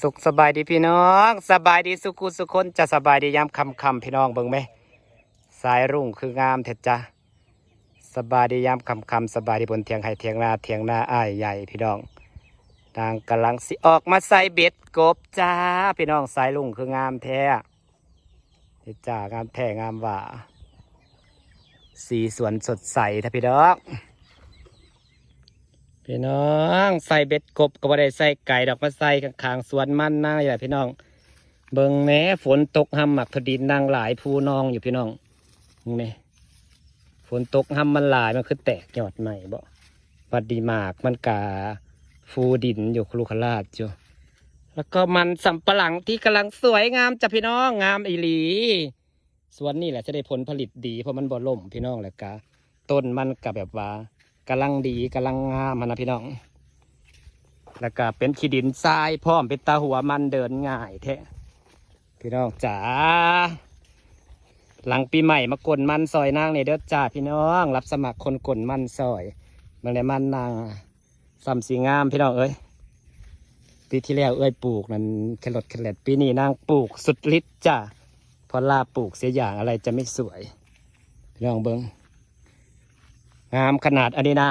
สุขสบายดีพี่น้อง สบายดีสุขุสุคนจะสบายดียามคำคำพี่น้องเบิ่งไหมสายรุ่งคืองามเท็ดจ้ะสบายดียามคำคำสบายดีบนเทียงไห้เทียงนาเทียงนาอ้ายใหญ่พี่น้องนางกำลังสิออกมาใส่เบ็ดกบจ้าพี่น้องสายรุ่งคืองามแท้เท็ดจ้างามแท้งามหว่าสีสวนสดใสถ้าพี่น้อง พี่น้องใส่เบ็ดกบก็บ่ได้ใส่ไก่ดอกมาใส่ข้างๆสวนมันนะอย่าพี่น้อง เบิ่งแหน่ฝนตกห้ำหมักพอดีนนางหลายภูนองอยู่พี่น้องนี่แหน่ฝนตกห้ำมันหลายมันคือแตกยอดใหม่บ่วัดดีมากมันกาฟูดินอยู่คลุขลาดอยู่แล้วก็มันสำปะหลังที่กำลังสวยงามจ้ะพี่น้องงามอีหลีสวนนี่แหละจะได้ผลผลิตดีเพราะมันบ่ล่มพี่น้องแหละกะต้นมันกับแบบว่า กำลังดีกำลังงามนะพี่น้อง แล้วก็เป็นขี้ดินทรายพร้อมเป็นตาหัวมันเดินง่ายแท้พี่น้องจ๋าหลังปีใหม่มากลนมันซอยนางในเด้อจ้าพี่น้อง รับสมัครคนกลมันซอยเมื่อไรมันนางซ้ำสีงามพี่น้องเอ้ยปีที่แล้วเอ้ยปลูกนั้นแครอทแครอทปีนี้นางปลูกสุดฤทธิ์จ้าเพราะลาปลูกเสียอย่างอะไรจะไม่สวยพี่น้องเบิ้ง งามขนาดอันนี้นะ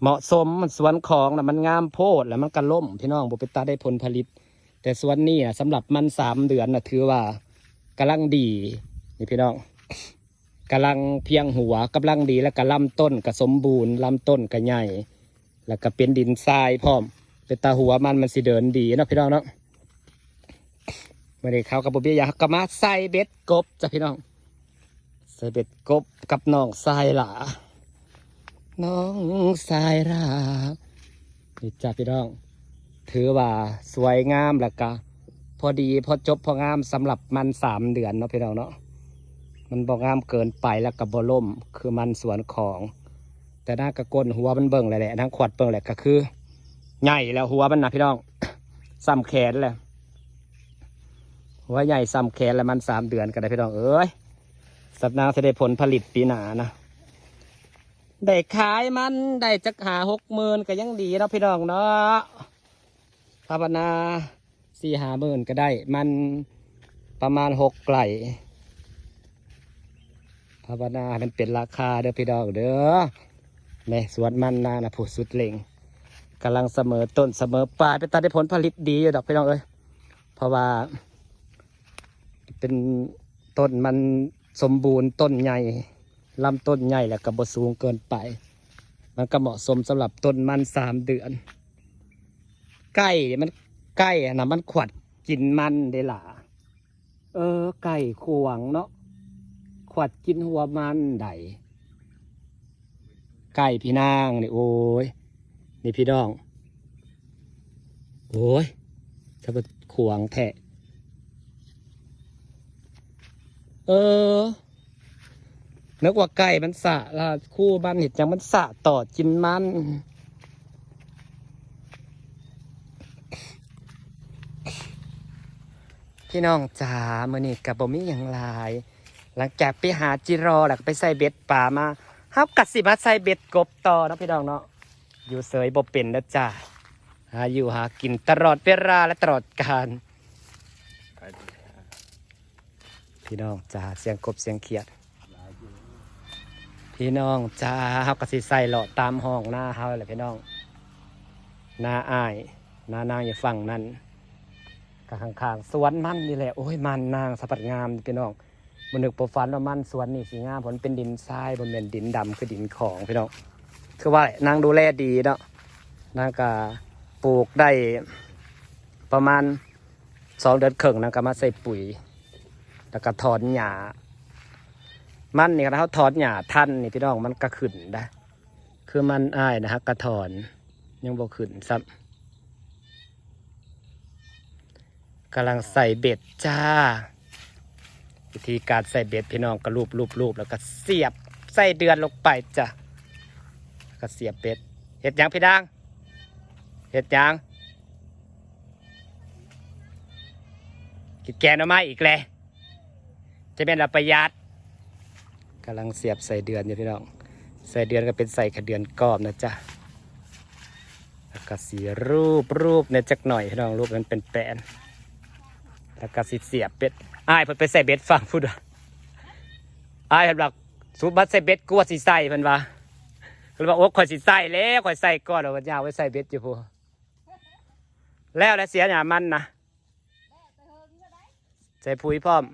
เหมาะสมมันสวนของนะมันงามโพดแล้วมันก็ล่มพี่น้องบุปตาได้ผลผลิต แต่สวนนี่นะสำหรับมันสามเดือนนะถือว่ากำลังดีนี่พี่น้องกำลังเพียงหัวกำลังดีแล้วก็ลำต้นก็สมบูรณ์ลำต้นก็ใหญ่ แล้วก็เป็นดินทรายพร้อมเป็นตาหัวมันมันสิเดินดีนะพี่น้องเนาะมื่อนี้เขากับบุเบียยากกมาใส่เบ็ดกบจ้ะพี่น้องใส่เบ็ดกบกับน้องทรายหลา น้องทรายรานี่จ้ะพี่น้อง ถือว่าสวยงามแล้วก็พอดีพอจบพองามสำหรับมันสามเดือนเนาะพี่น้องเนาะมันบ่งามเกินไปแล้วก็บ่ล่มคือมันสวนของ แต่หน้ากระก้นหัวมันเบิ่งเลยแหละทั้งขวดเบิ่งแหละก็คือใหญ่แล้วหัวมันนะพี่น้องซ้ำแขนเลยหัวใหญ่ซ้ำแขนแล้วมันสามเดือนก็ได้พี่น้องเอ้ยสัปดาห์จะได้ผลผลิตปีหนานะ ได้ขายมันได้จักหาหกหมื่นก็ยังดีเนาะพี่น้องเนาะภาวนาสี่หาหมื่นก็ได้ มันประมาณหกไกลภาวนามันเป็นราคาเด้อพี่น้องเด้อแม่สวนมันนานะผู้สุดเล็งกำลังเสมอต้นเสมอปลายเป็นตาได้ผลผลิตดีอยู่ดอกพี่น้องเอ้ยเพราะว่า เป็นต้นมันสมบูรณ์ต้นใหญ่ ลำต้นใหญ่แล้วก็บสูงเกินไป มันก็เหมาะสมสำหรับต้นมันสามเดือนไก่มันไก่อะนะมันขวัดกินมันได้หล่ะเออ ไก่ขวางเนาะขวัดกินหัวมันไดไก่พี่นางนี่โอ้ยนี่พี่น้อง โอ้ยจะไปขวางแทะเออ นึกว่าไก่มันสะละคู่มันเห็ดจังมันสะต่อกินมันพี่น้องจ๋ามื่อนี้กับบ่มีอย่างไรหลังจากไปหาจิรอแล้วก็ไปใส่เบ็ดป่ามาเฮากัดสิมาใส่เบ็ดกบต่อเนาะพี่น้องเนาะอยู่เสยบ่เป็นนะจ้าหาอยู่หากินตลอดเวลาและตลอดกาลพี่น้องจ้าเสียงกบเสียงเขียด พี่น้องจ้าเฮาก็สิใส่เลาะตามห้องหน้าเฮาแหละพี่น้องหน้าอ้ายหน้านางอยู่ฝั่งนั้นก็ข้างๆสวนมันนี่แหละโอ้ยมันนางสะพัดงามพี่น้องบนนึกประฟันว่ามันสวนนี่สีงามผลเป็นดินทรายบนเป็นดินดำคือดินของพี่น้องคือว่านางดูแลดีเนาะนางก็ปลูกได้ประมาณสองเดือนครึ่งนางก็มาใส่ปุ๋ย แล้วก็ถอนหญ้า มันนี่ครับเขาถอนหญ้าทันนี่พี่น้องมันก็ขึ้นได้คือมันอ้ายนะฮะกระถอนยังบ่ขึ้นซ้ำกำลังใส่เบ็ดจ้า วิธีการใส่เบ็ดพี่น้องก็รูปรูปรูปแล้วก็เสียบใส่เดือนลงไปจ้ะก็เสียบเบ็ดเห็ดยังพี่ดังเห็ดยังกินแกงหน่อไม้อีกแล้วจะเป็นเราประหยัดำลังเสียบใส่เดือนอยู่พี่น้องใส่เดือนก็เป็นใส่ขะเดือนกรอบนะจ๊ะแล้วก็สีรูปรูปเนี่ยจักหน่อยพี่น้องรูปนั้นเป็นแปลนแล้วก็สีเสียบเป็ดอ้ายเพิ่นไปใส่เบ็ดฟังพูดว่าอ้ายเพิ่นบอกสูบบัดใส่เบ็ดกลัวสิใส่เพิ่นว่าเพิ่นบอกโอ้ข่อยสิใส่แล้วข่อยใส่ก่อนแล้ววันยาวไว้ใส่เบ็ดอยู่พูแล้วแล้วเสียหยามันนะใส่ปุ๋ยพร้อม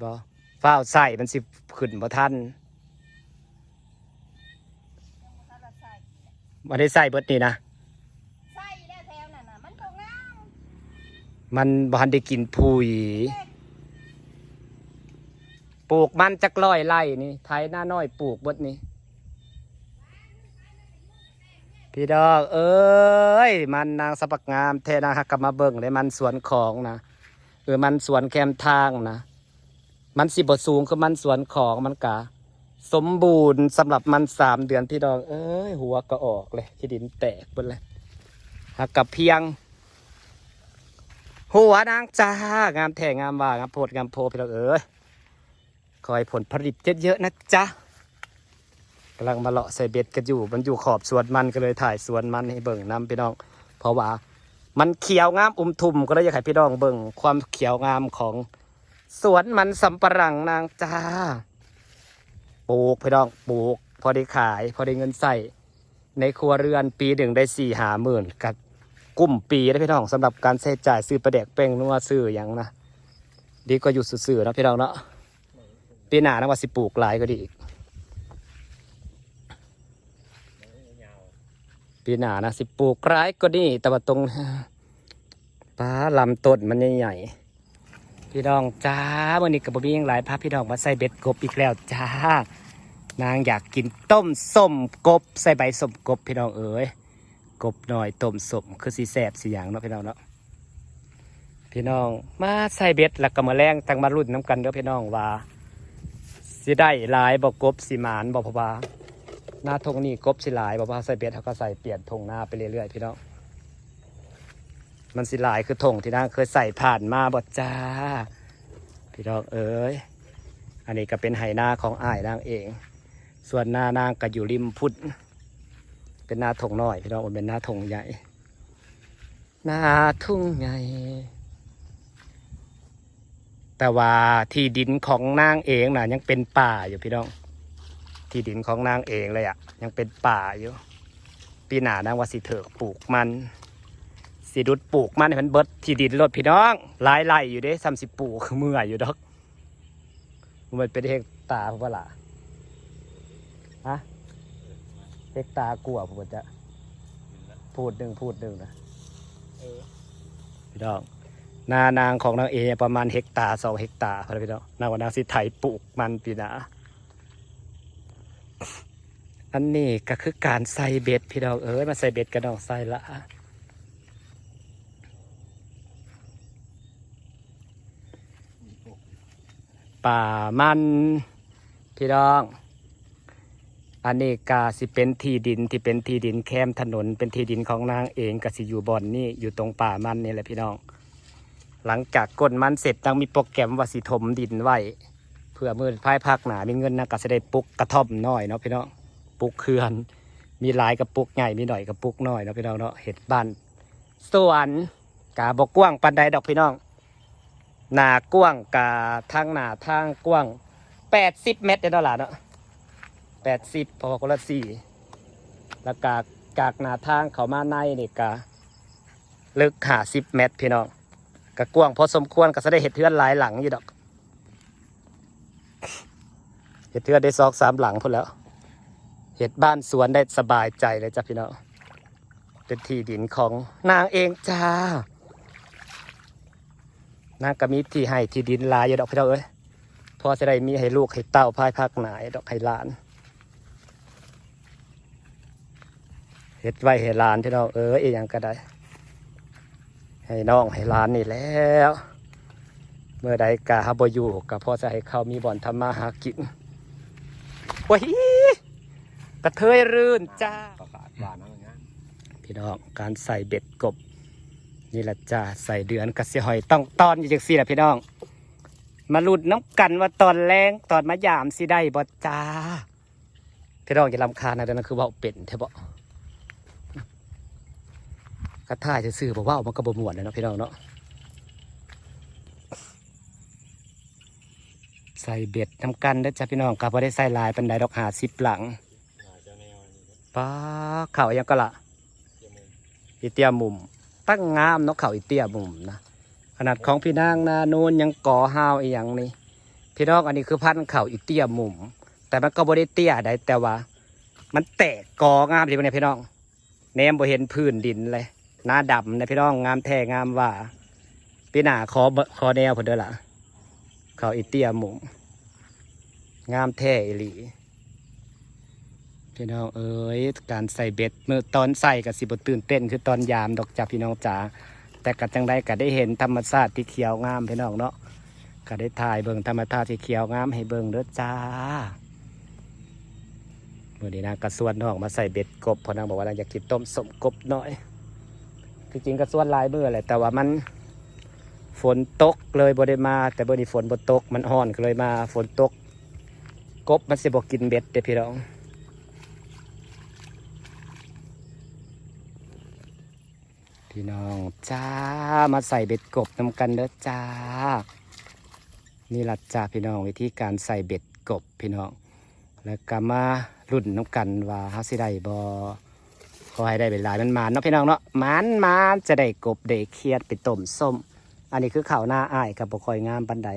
ใส่ ปุ๋ยและแถมยังไม่ได้ใส่บ่ฟ้าวใส่มันสิขึ้นบ่ทันยังบ่ทันได้ใส่บ่ได้ใส่เบิดนี่นะใส่แล้วแถวนั่นน่ะมันก็งามมันบ่ทันได้กินปุ๋ยปลูกมันจักร้อยไร่นี่ไทยหน้าน้อยปลูกเบดนี่พี่ดอกเอ้ย มันนางสะปักงามเทนางหักกลับมาเบิ่งเลยมันสวนของนะเออมันสวนแคมทางนะ มันสิบสูงคือมันสวนของมันกะ สมบูรณ์สำหรับมันสามเดือนพี่ดอกเอ้ย หัวก็ออกเลยที่ดินแตกหมดเลยหักกับเพียง หัวนางจ้างามแท่งามว่างามโพดงามโพพี่ดอกเอ้ยคอยผลผลิตเยอะๆนะจ๊ะกำลังมาเลาะใส่เบ็ดกันอยู่ มันอยู่ขอบสวนมันก็เลยถ่ายสวนมันให้เบิ่งน้ำพี่น้อง เพราะว่า มันเขียวงามอุ้มทุ่มก็เลยอยากให้พี่น้องเบิ่งความเขียวงามของ สวนมันสำปะหลังนางจ้าปลูกพี่น้องปลูก พอได้ขาย พอได้เงินใส่ในครัวเรือนปีหนึ่งได้สี่หาหมื่นกับกุ้มปีนะพี่น้องสำหรับการใช้จ่ายซื้อประเดกเป้งนัวซื้ออย่างนะดีก็อยู่ซื่อๆนะพี่น้องเนาะปีหน้านะว่าสิปลูกหลายก็ดีอีกปีหน้านะสิปลูกหลายก็ดีแต่ว่าตรงป้าลำต้นมันใหญ่ๆ พี่น้องจ้าวันนี้กับบมีหยังหลายพาพี่น้องมาใส่เบ็ดกบอีกแล้วจ้า นางอยากกินต้มส้มกบ ใส่ใบส้มกบพี่น้องเอ๋ยกบหน่อยต้มส้มคือสีแสบสีอย่างเนาะพี่น้องเนาะพี่น้องมาใส่เบ็ดแล้วก็มาแรงตั้งมารุ่นน้ำกันเด้อพี่น้องว่าสิได้หลายบอกกบสิหมานบอกพะบาหน้าทงนี่กบสิหลายบอกว่าใส่เบ็ดเขาก็ใส่เปลี่ยนทงหน้าไปเรื่อยๆพี่น้อง มันสิลายคือทงที่นางเคยใส่ผ่านมาบดจ้า พี่น้องเอ้ยอันนี้ก็เป็นไหหน้าของอ้ายนางเอง ส่วนหน้านางก็อยู่ริมพุทธเป็นหน้าทงน้อย พี่น้องมันเป็นหน้าทงใหญ่ หน้าทุ่งใหญ่แต่ว่าที่ดินของนางเองน่ะยังเป็นป่าอยู่พี่น้อง ที่ดินของนางเองเลยอะ่ะยังเป็นป่าอยู่ ปีหน้านางว่าสิเถิกปลูกมัน สิดุดปลูกมันให้มันเบิดที่ดินรถพี่น้องหลายไร่อยู่เด้ซ้ำสิบปลูกเมื่อยอยู่ดอกมันเป็นเฮกตาพวกล่ะฮะเฮกตากลัวผมจะพูดหนึ่งพูดหนึ่งนะพี่น้องนานางของนางเอประมาณเฮกตาร์สองเฮกตาร์พี่น้องนางว่านางสิไถปลูกมันปีหนาอันนี้ก็คือการใส่เบ็ดพี่น้องเอ้ยมาใส่เบ็ดกันน้องใส่ละ ป่ามันพี่น้อง อันนี้กาสิเป็นที่ดินที่เป็นที่ดินแคมถนนเป็นที่ดินของนางเองกสิอยู่บอนนี่อยู่ตรงป่ามันนี่แหละพี่น้อง หลังจากก้นมันเสร็จต้องมีโปรแกรมว่าสิถมดินไว้เพื่อมือภายภาคหนามีเงินนะก็จะได้ปลูกกระท่อมน้อยเนาะพี่น้องปลูกเขื่อน มีหลายกับปลูกใหญ่มีหน่อยกับปลูกน้อยเนาะพี่น้องเนาะเห็ดบ้านสวนกาบกกว้างปันใดดอกพี่น้อง หนากว้างกาทางหนาทางกว้างแปดสิบเมตรเด้อล่ะเนาะแปดสิบพอคนละสี่แล้วกากากหนาทางเขามาในนี่กาลึกหาสิบเมตรพี่น้องกะกว้างพอสมควรก็จะได้เห็ดเทือนหลายหลังอยู่ดอกเห็ดเทือนได้ซอกสามหลังพุ่นแล้ว เห็ดบ้านสวนได้สบายใจเลยจ้ะพี่น้องเป็นที่ดินของนางเองจ้า นางก็มีที่ให้ที่ดินหลายอยู่ดอกพี่น้องเอ้ยพอจะได้มีให้ลูกให้เต้าพายภาคหนายดอกให้หลานเห็ดไว้ให้หลานพี่น้องเอ้ยอหยังก็ได้ ให้น้องให้ร้านนี่แล้วเมื่อใดกาฮับอยู่ก็พอจะให้เขามีบ่อนทำมาหากินว้ยกระเทยรื่นจ้าประกาศว่านั่งงานพี่น้องการใส่เบ็ดกบ นี่แหละจ้าใส่เดือนกระเสียหอยต้องตอนอยู่จังสี่แหละพี่น้อง มาลุ้นน้ำกันว่าตอนแรงตอนมายามสิได้บ่จ้าพี่น้องอย่าลำคาญนะเดี๋ยวนั้นคือเว่าเป็นเถอะบ่ระถ่ายซื่อๆบอกว่าออกมากระบมวนเลยเนาะพี่น้องเนาะใส่เบ็ดทำกันเด้อจ้ะพี่น้องกับว่าได้ใส่หลายปันไดดอกหาสิบหลังหาเจ้าแนวอันนี้ก็ป้าเข่ายังก็ละเตรียมมืออีเตียมุม ตั้งงามนาะเข่าอีเตียมุมนะขนาดของพี่นางนาโนนยังก่อห้าวอีหยังนี่พี่น้องอันนี้คือพันธุ์เข่าอีเตียมุมแต่มันก็บ่ได้เตี้ยได้แต่ว่า มันแตกกองามดีเนี่ยพี่น้องแนมบ่เห็นพื้นดินเลยหน้าดำนะพี่น้องงามแท้งามว่าพี่หนาขอเบขอแนวเพิ่นเด้อล่ะเขาอีเตียมุมงามแท้อีหลี พี่น้องเอ้ยการใส่เบ็ดเมื่อตอนใส่กับสิบตื่นเต้น คือตอนยามดอกจับพี่น้องจ๋าแต่กัดจังได้ก็ได้เห็นธรรมชาติที่เขียวงามพี่น้องเนาะก็ได้ถ่ายเบิ่งธรรมชาติที่เขียวงามให้เบิ่งเด้อจ้าเมื่อนี้นางกระสวนน้องมาใส่เบ็ดกบพอนางบอกว่านางอยากกินต้มสมกบหน่อยที่จริงกระสวนลายเมื่อแหละแต่ว่ามันฝนตกเลยบ่ได้มา แต่บ่นี้ฝนบ่ตกมันห้อนก็เลยมาฝนตก กบมันสิบ่กินเบ็ดเด้พี่น้อง พี่น้องจ้ามาใส่เบ็ดกบนำกันเด้อจ้า นี่ละจ้าพี่น้องวิธีการใส่เบ็ดกบพี่น้อง แล้วก็มารุ่นน้ำกันว่าเฮาสิได้บ่ขอให้ได้เป็นลายมันมานเนาะพี่น้องเนาะมันมานจะได้กบได้เครียดไปต้มส้ม อันนี้คือข้าวหน้าอ้ายกับบ่คอยงามปานใด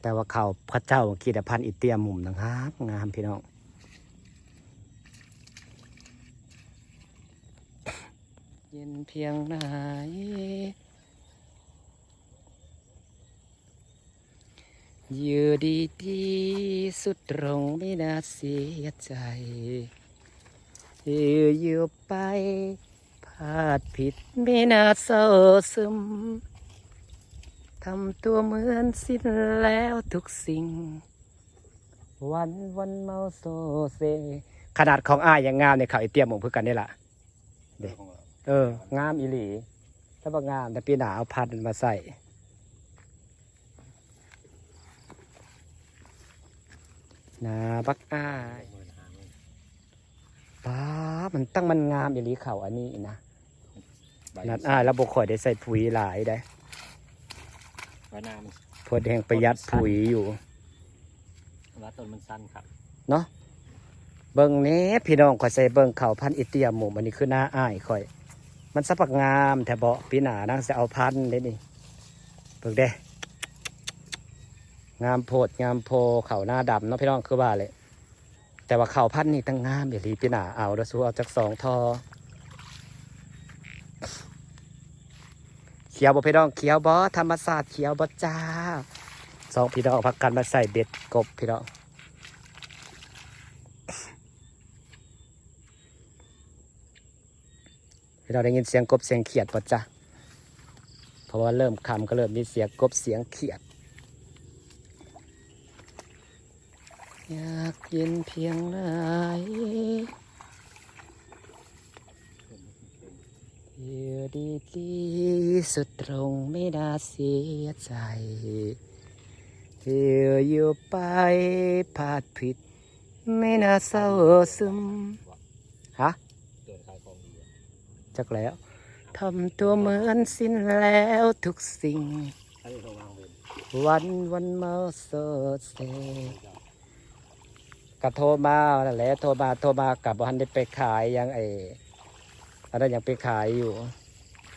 แต่ว่าข้าวพระเจ้ากีดพันอิเตียมุมนะงามงามพี่น้อง เย็นเพียงไหนอยู่ดีดีๆสุดตรงไม่น่าเสียใจอยู่อยู่ไปพลาดผิดไม่น่าเศร้าซึมทำตัวเหมือนสิ้นแล้วทุกสิ่ง วันวันเมาโซเซ ขนาดของอ้ายยังงามในเขาไอเตียมหมงเพื่อกันนี่แหละเรื่องของ เราเออ งามอีหลีถ้าบ่งามแต่ปีหนาเอาพันธุ์มาใส่นาบักอ้ายหมื่นห้าหมื่นป้ามันตั้งมันงามอีหลีเขาอันนี้นะใบนัดอ้ายแล้วบ่ค่อยได้ใส่ปุ๋ยหลายได้ใบหน้ามันเพอแดงประหยัดปุ๋ยอยู่ว่าต้นมันสั้นครับ เนาะเบิ่งแหนี้พี่น้องข่อยใส่เบิ่งเขาพันธุ์อิเตียหมุมอันนี้คือหน้าอ้ายข่อย มันสับักงามแต่บ่ปีหนานางจะเอาพันเด้นี่เบิ่งเด้งามโพดงามโพเข่าหน้าดำเนาะพี่น้องคือว่าเลย แต่ว่าเข่าพันนี่ตั้งงามอย่าลีปีหนาเอาแล้วสู้เอาจากสองทอเขียวบ่พี่น้องเขียวบ่ธรรมศาสตร์เขียวบ่จ้าสองพี่น้องพักกันมาใส่เบ็ดกบพี่น้อง พี่น้องได้ยินเสียงกบเสียงเขียดบ่จ้าเพราะว่าเริ่มคำก็เริ่มมีเสียงกบเสียงเขียด อยากเย็นเพียงไหนอยู่ดีดีสุดตรงไม่น่าเสียใจอยู่ยวอยู่ไปพลาดผิด ไม่น่าเศร้าซึมฮะ เกิดขายของดีอะ จักแล้วทำตัวเหมือนสิ้นแล้วทุกสิ่ง วันวันเมาโซเซก็โทรมาแหละโทรมาโทรมากับบันได้ไปขายยังไออันนั้นยังไปขายอยู่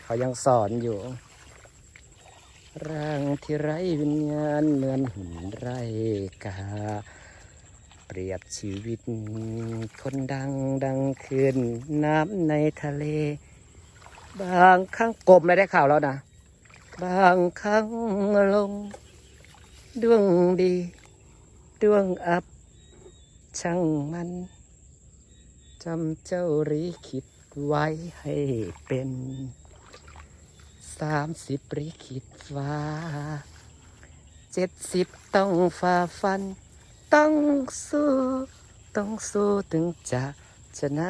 เขายังสอนอยู่ร่างที่ไร้วิญญาณเหมือนหุ่นไร้กาเปรียบชีวิตคนดังดังคืนน้ำในทะเล บางครั้งกลมเลยได้ข่าวแล้วนะ บางครั้งลง ดวงดี ดวงอับ ช่างมันจำเจ้ารีคิดไว้ให้เป็นสามสิบรีคิดฟ้าเจ็ดสิบต้องฝ่าฟัน ต้องสู้ ต้องสู้ถึงจะชนะ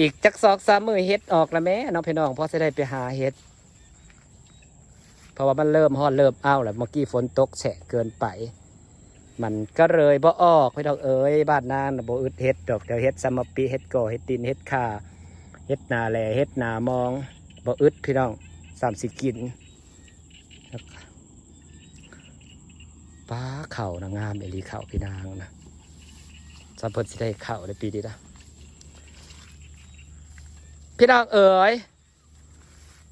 อีกจักสองสามมือเฮ็ดออกแล้วแม่น้องพี่น้องพอจะได้ไปหาเฮ็ดเพราะว่ามันเริ่มฮอดเริ่มอ้าวแล้วเมื่อกี้ฝนตกแฉะเกินไป มันก็เลยบ่ออกพี่ดอกเอ้ยบ้านนานบ่อึดเฮ็ดดอกเดี๋ยวเฮ็ดซัมปีเฮ็ดก่อเฮ็ดตีนเฮ็ดขาเฮ็ดนาแลเฮ็ดนามองบ่อึดพี่น้องสามสิกินป้าเข่านะงงามเอลีเข่าพี่นางนะสัมเพิ่นสิได้เข่าในปีนี้นะ พี่น้องเอ๋ย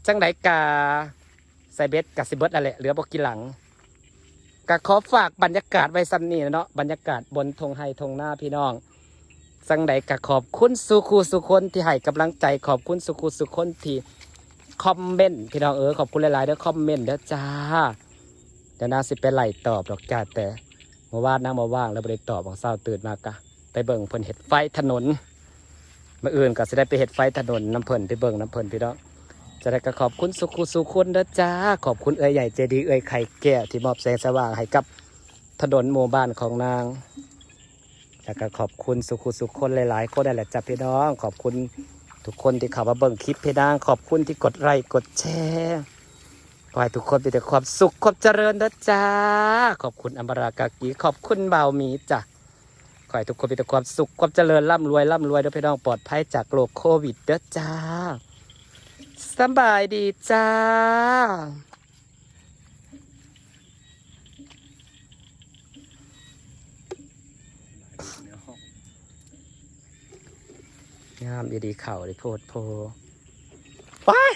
จังไดกาใส่เบ็ดกับสิเบิดอะไรเหลือบ่กี่หลังก็ขอฝากบรรยากาศไว้ซ้ำนี่เนาะบรรยากาศบนธงไฮธงหน้าพี่น้องสังใดก็ขอบคุณสุคูสุคนที่ให้กำลังใจขอบคุณสุคูสุคนที่คอมเมนต์พี่น้องเออขอบคุณหลายๆเด้อคอมเมนต์เด้อจ้าเดี๋ยวนาสิไปไล่ตอบดอกจ้าแต่เมื่อวานนั่งมาว่างแล้วบ่ได้ตอบของเศร้าตื่นมากะไปเบิ่งเพิ่นเห็ดไฟถนน มื่ออื่นก็สิได้ไปเห็ดไฟถนนน้ำเพิ่นไปเบิ่งน้ำเพิ่นพี่น้องจะได้ก็ขอบคุณสุคูสุขคนเด้อจ้าขอบคุณเอ้ยใหญ่เจดีย์เอ้ยไข่แก้วที่มอบแสงสว่างให้กับถนนหมู่บ้านของนางแล้วก็ขอบคุณสุขุสุขคนหลายๆคนนั่นแหละจ้ะพี่น้อง ขอบคุณทุกคนที่เข้ามาเบิ่งคลิปพี่นางขอบคุณที่กดไลค์กดแชร์ขอให้ทุกคนมีแต่ความสุขความเจริญนะจ้าขอบคุณอมรากากีขอบคุณเบาวมีจ้ะ ขอให้ทุกคนมีแต่ความสุขความเจริญร่ำรวยร่ำรวยเด้อพี่น้องปลอดภัยจากโรคโควิดเด้อจ้าสบายดีจ้างามดีเข่าเลยโพดโพว้าย